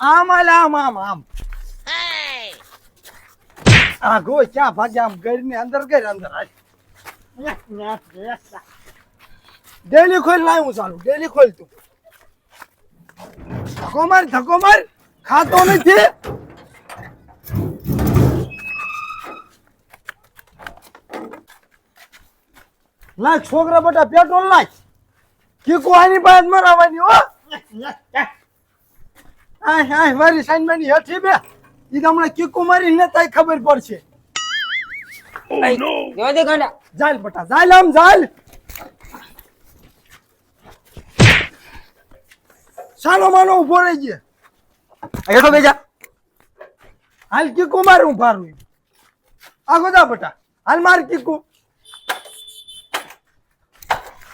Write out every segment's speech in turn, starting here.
આમ હાલ આમ આમ આમ. આ ગો ક્યાં ભાગ્યા આમ ઘરની અંદર ઘર અંદર. ડેલી ખોલ લાવું ચાલુ ડેલી ખોલ તું. ધક્કો માર ધક્કો માર. ખાતો નથી. લાખ છોકરા બટા પેટ્રોલ નાખ કીકુ આની પાસે મરાવાની હો. આય આય મારી સાઈનમાંની હેઠી બે. ઈ તમને કીકુ મારી ને તાઈ ખબર પડશે. જવા દે ગાંડા. જાલ બટા જાલ આમ જાલ. સાનો માનો ઊભો રહી ગયે. હેઠો બેજા. હાલ કીકુ માર ફારું આગો જા બટા હાલ માર કીકુ.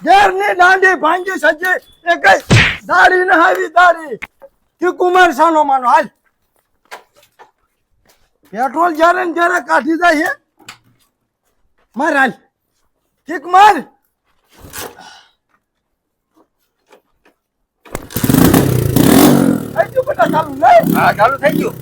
ઘેરની દાંડી ભાંગી સજે એક દાડી ન આવી દાડી કીકુ કુમાર સાનો માનો હાલ. પેટ્રોલ જ્યારે ને જ્યારે કાઢી જાય છે માર હાલ. ઠીક માર. ચાલુ લઈ હા ચાલુ થઈ ગયું.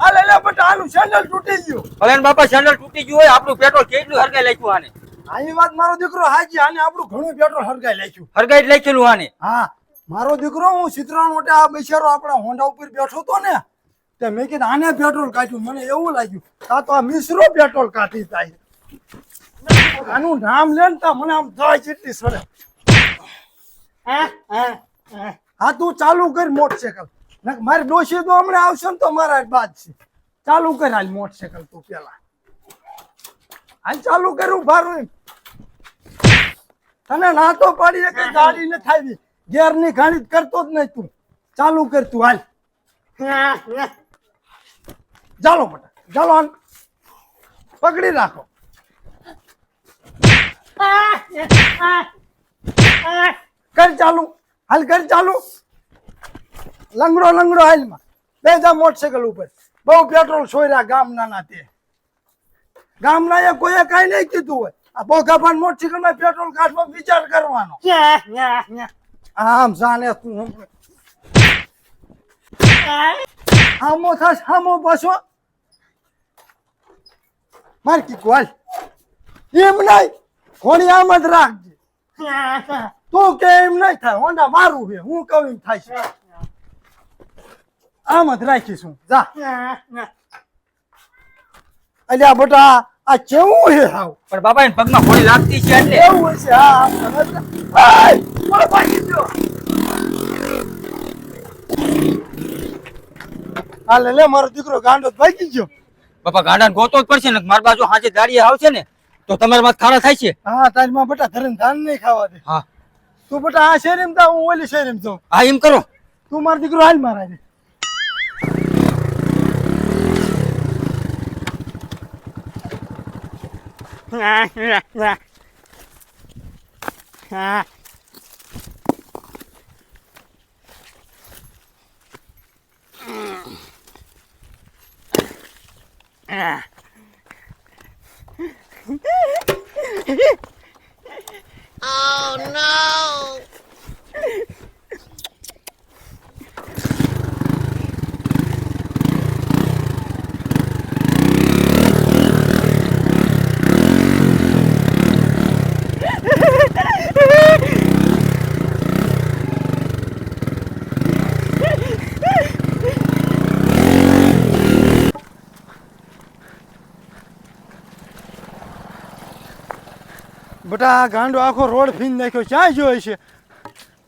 હાલ લે લે બેટા આનું સેન્ડલ તૂટી ગયું. હવે બાપા સેન્ડલ તૂટી ગયું હોય આપણું પેટ્રોલ કેટલું હરગાઈ લખ્યું આને? આની વાત મારો દીકરો હાજી આને આપણું ઘણું પેટ્રોલ હરગાઈ લાગ્યું હરગાઈ લખેલું આને હા મારો દીકરો હું સિત્રાણ માટે આ બિચારો આપણા હોન્ડા ઉપર બેઠો તો ને તે મેં કીધું આને પેટ્રોલ કાઢ્યું? મને એવું લાગ્યું આ તો આ મિશ્રો પેટ્રોલ કાઢી થાય આનું નામ લે ને તા મને આમ થાય જેટલી સરે હા તું ચાલુ કર મોટરસાયકલ. મારી ડોશી તો હમણાં આવશે ને તો મારા બાદ છે. ચાલુ કર હાલ મોટરસાયકલ તું પેલા. હાલ ચાલુ કરું ભારું. તને ના તો પાડી કે ગાડી ને થાય ગેરની ગાડી કરતો જ નહીં તું. ચાલુ કર તું હાલ. ચાલો બટા ચાલો હાલ. પકડી રાખો. કર ચાલુ હાલ કર ચાલુ. લંગડો લંગડો હાલમાં. બે જા મોટરસાયકલ ઉપર. બહુ પેટ્રોલ સોયરા ગામના ના તે. ગામના એ કોઈએ કઈ નહીં કીધું હોય. આ બોગાભાન મોટરસાયકલમાં પેટ્રોલ કાઢવા વિચાર કરવાનો. આમ જાણે તું આમો થાશ આમો પાછો. માર કી હાલ. એમ નહીં, ઘોડી આમ જ રાખજે. તું કે એમ નહીં થાય હોન્ડા મારું છે, હું કહું થાય છે આમ જ રાખીશું. જા. અલ્યા બટા આ કેવું છે હાવ? પણ બાપા એને પગમાં ગોળી લાગતી છે એટલે. એવું છે? હા ભાઈ મારો ભાગી ગયો. હા લે મારો દીકરો ગાંડો ભાગી ગયો. બાપા ગાંડા ગોતો જ પડશે ને મારી બાજુ હાજે દાડી આવશે ને તો તમારા માં ખારા થાય છે? હા તારી માં બટા ધરીને ધાન નહીં ખાવા દે. હા. તું બટા આ શેરીમ તા હું ઓલી શેરીમ જાઉં. હા એમ કરો. તું મારો દીકરો હાલ મારા à, à, à. à. à. oh no બટા ગાંડો આખો રોડ ફીન નાખ્યો ક્યાં જોઈ છે?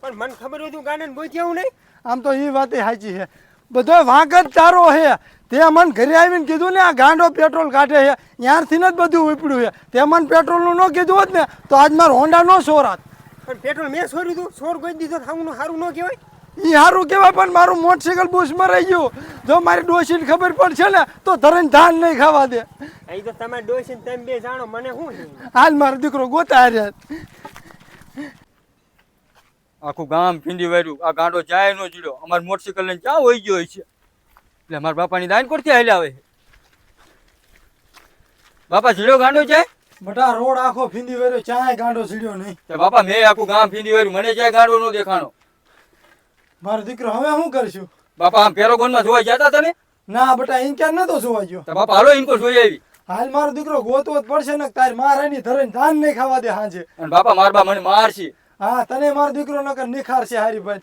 પણ મને ખબર હતું ગાંડાને બોલતી આવું નહીં. આમ તો એ વાત સાચી છે. બધો વાંક જ તારો છે. તે મને ઘરે આવીને કીધું ને આ ગાંડો પેટ્રોલ કાઢે છે. ત્યારથી જ બધું ઉપડ્યું છે. તે મને પેટ્રોલનું ન કીધું હોત ને તો આજ મારો હોન્ડા નો સોરાત પણ પેટ્રોલ મેં છોડ્યું હતું. સોર ગોઈ દીધો થાવું સારું ન કહેવાય. એ સારું કહેવાય પણ મારું મોટરસાયકલ બુશમાં રહી ગયું. જો મારી ડોશીને ખબર પડશે ને તો ધરણ ધાન નહીં ખાવા દે. અહીં તો તમે ડોસી ને તમે બે જાણો મને શું હાલ મારો દીકરો ગોતા રહ્યા આખું ગામ ભીંડી વાર્યું. આ ગાંડો જાય નો જીડો. અમાર મોટરસાઇકલ લઈને ક્યાં હોઈ ગયો છે? એટલે મારા બાપાની દાન કરતી હાલ્યા આવે? બાપા જીડો ગાંડો જાય? બટા રોડ આખો ફીંદી વેર્યો ચાય ગાંડો સીડ્યો નહીં. બાપા મેં આખું ગામ ફીંદી વાર્યું. મને ચાય ગાંડો નો દેખાણો. મારો દીકરો હવે શું કરશું? બાપા આમ પેરોગોનમાં જોવા ગયા હતા તમે? ના બેટા અહીં ક્યાં નતો જોવા ગયો? તો બાપા હાલો ઇનકો જોઈ આવી. હાલ મારો દીકરો ગોતવો જ પડશે ને તારી મારાની ધરણ ધાન નહીં ખાવા દે હાજે. અને બાપા મારબા મને મારશે. હા તને મારો દીકરો નકર નિખાર છે હારી ભાઈ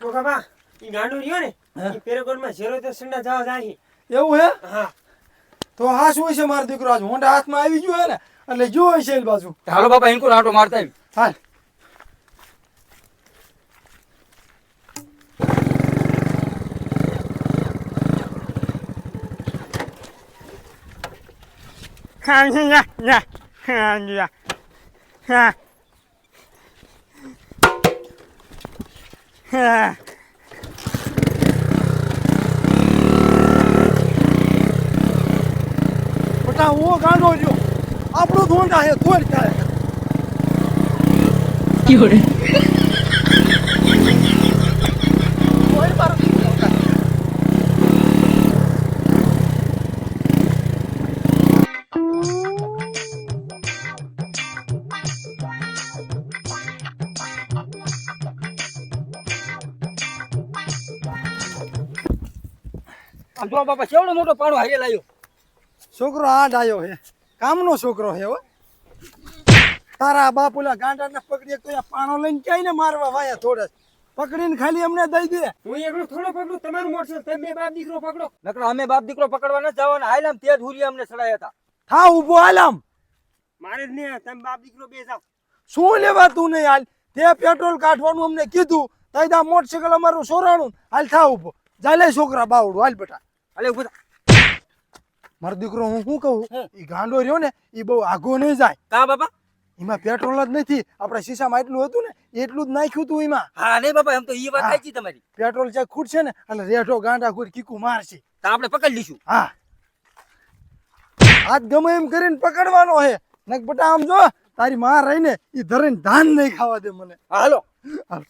તો બાપા ઈ ગાંડો રહ્યો ને ઈ પેરોગોનમાં ઝેરો તો સંડા જવા જાહી. એવું હે? હા. તો હા શું છે મારો દીકરો આજ. હોંડા હાથમાં આવી ગયો હે ને એટલે જોઈ છે બાજુ. હાલો બાપા ઇનકો આંટો મારતા આવી. હાલ. યા યા હા યા હા હા બેટા હું ગાંડો રહ્યો આપણું ધોંડા હે તોડ તારે 有人，આમ જો બાપા કેવડો મોટો પાડો હારે લાયો. છોકરો આ ડાયો હે. કામનો છોકરો હે હો. તારા બાપ ઓલા ગાંડાને પકડી તો પાણો લઈને ક્યાંય ને મારવા વાયા થોડા. પકડીને ખાલી અમને દઈ દે. હું એકલો થોડો પકડું તમારું મોટરસાઇકલ તમે બાપ દીકરો પકડો. નકર અમે બાપ દીકરો પકડવા નથી જવાના. હાલ તે જ હુરી અમને ચડાયા હતા. હા ઊભો હાલ આમ મારે જ નહીં તમે બાપ દીકરો બે જાવ શું લેવા તું નહીં હાલ? તે પેટ્રોલ કાઢવાનું અમને કીધું. તૈદા મોટરસાયકલ અમારું સોરાણું. હાલ થા ઊભો. જાય છોકરા બાવડું. હાલ બેટા. અલે ઊભો મારો દીકરો હું શું કહું. એ ગાંડો રહ્યો ને એ બહુ આઘો નહીં જાય. કા બાપા? એમાં પેટ્રોલ જ નથી. આપણા શીશામાં એટલું હતું ને એટલું જ નાખ્યું તું એમાં. હા નહીં બાપા એમ તો એ વાત. સાચી તમારી. પેટ્રોલ ચેક ખૂટશે ને એટલે રેઠો ગાંડા ખૂટ કીકુ મારશે. તો આપણે પકડી લઈશું. હા. હાથ ગમે એમ કરીને પકડવાનો હે. નક બટા આમ જો તારી માં રહીને એ ધરીને ધાન નહીં ખાવા દે મને. હાલો. હાલ.